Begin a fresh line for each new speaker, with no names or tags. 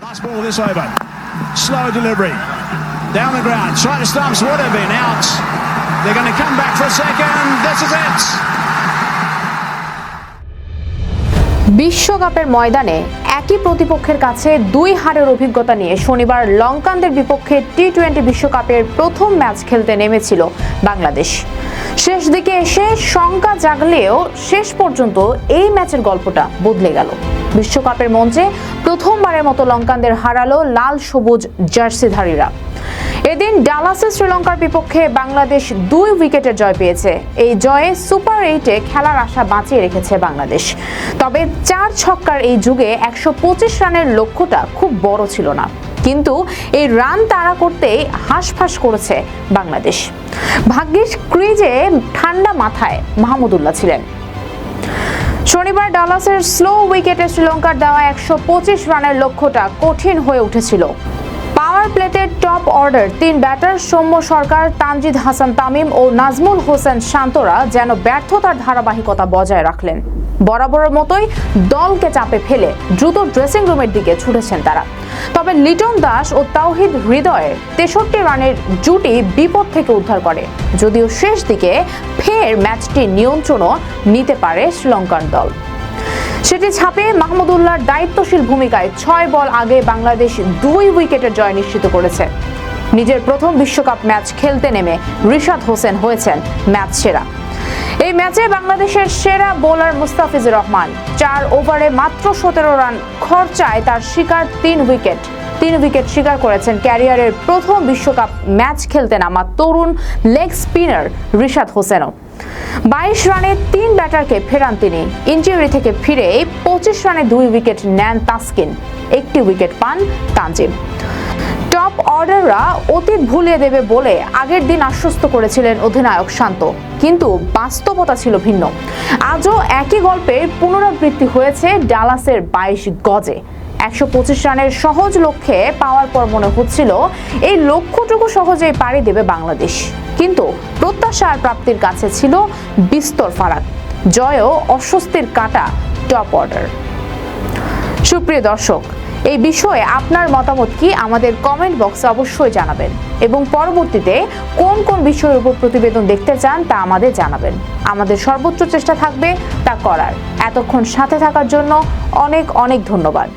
Last ball this over. Slow delivery. Down the ground. Straight to stumps would have been out. They're going to come back for a second. This is it.
বিশ্বকাপের ময়দানে একই প্রতিপক্ষের কাছে দুই হারের অভিজ্ঞতা নিয়ে শনিবার লঙ্কানদের বিপক্ষে টি টোয়েন্টি বিশ্বকাপের প্রথম ম্যাচ খেলতে নেমেছিল বাংলাদেশ। শেষ দিকে এসে শঙ্কা জাগলেও শেষ পর্যন্ত এই ম্যাচের গল্পটা বদলে গেল। বিশ্বকাপের মঞ্চে প্রথমবারের মতো লঙ্কানদের হারালো লাল সবুজ জার্সিধারীরা। এদিন ডালাসে শ্রীলঙ্কার বিপক্ষে বাংলাদেশ দুই উইকেটের জয় পেয়েছে। এই জয়ে সুপার এইটে খেলার আশা বাঁচিয়ে রেখেছে বাংলাদেশ। তবে চার ছক্কার এই যুগে একশো পঁচিশ রানের লক্ষ্যটা খুব বড় ছিল না। কিন্তু এই রান তাড়া করতেই হাঁসফাঁস করেছে বাংলাদেশ। ভাগ্যিস ক্রিজে ঠান্ডা মাথায় মাহমুদুল্লাহ ছিলেন। শনিবার ডালাসের স্লো উইকেটে শ্রীলঙ্কার দেওয়া একশো পঁচিশ রানের লক্ষ্যটা কঠিন হয়ে উঠেছিল। পাওয়ার প্লেটের টপ অর্ডার। তিন ব্যাটার সৌম্য সরকার, তানজিদ হাসান তামিম ও নাজমুল হোসেন শান্তরা যেন ব্যর্থতার ধারাবাহিকতা বজায় রাখলেন। বরাবরের মতোই দলকে চাপে ফেলে দ্রুত ড্রেসিং রুমের দিকে ছুটেছেন তারা। তবে লিটন দাস ও তাওহিদ হৃদয়ের তেষট্টি রানের জুটি বিপদ থেকে উদ্ধার করে। যদিও শেষ দিকে ফের ম্যাচটি নিয়ন্ত্রণও নিতে পারে শ্রীলঙ্কান দল। সেটি ছাপিয়ে মাহমুদুল্লাহর দায়িত্বশীল ভূমিকায় ছয় বল আগে বাংলাদেশ দুই উইকেটের জয় নিশ্চিত করেছে। নিজের প্রথম বিশ্বকাপ ম্যাচ খেলতে নেমে রিশাদ হোসেন হয়েছেন ম্যাচ সেরা। এই ম্যাচে বাংলাদেশের সেরা বোলার মুস্তাফিজুর রহমান চার ওভারে মাত্র সতেরো রান খরচায় তার শিকার তিন উইকেট। তিন উইকেট শিকার করেছেন ক্যারিয়ারের প্রথম বিশ্বকাপ ম্যাচ খেলতে নামা তরুণ লেগ স্পিনার রিশাদ হোসেনও। বাইশ রানে তিন ব্যাটারকে ফেরান তিনি। ইঞ্জুরি থেকে ফিরে পঁচিশ রানে দুই উইকেট নেন তাসকিন। একটি উইকেট পান তানজিম। টপ অর্ডাররা অতীত ভুলিয়ে দেবে বলে আগের দিন আশ্বস্ত করেছিলেন অধিনায়ক শান্ত। কিন্তু বাস্তবতা ছিল ভিন্ন। আজও একই গল্পের পুনরাবৃত্তি হয়েছে ডালাসের বাইশ গজে। একশো পঁচিশ রানের সহজ লক্ষ্যে পাওয়ার পর মনে হচ্ছিল, এই লক্ষ্যটুকু সহজেই পাড়ি দেবে বাংলাদেশ। কিন্তু প্রত্যাশার প্রাপ্তির কাছে ছিল বিস্তর ফারাক। জয়ও অস্বস্তির কাটা টপ অর্ডার। সুপ্রিয় দর্শক, এই বিষয়ে আপনার মতামত কি আমাদের কমেন্ট বক্সে অবশ্যই জানাবেন। এবং পরবর্তীতে কোন কোন বিষয়ের উপর প্রতিবেদন দেখতে চান তা আমাদের জানাবেন। আমাদের সর্বোচ্চ চেষ্টা থাকবে তা করার। এতক্ষণ সাথে থাকার জন্য অনেক অনেক ধন্যবাদ।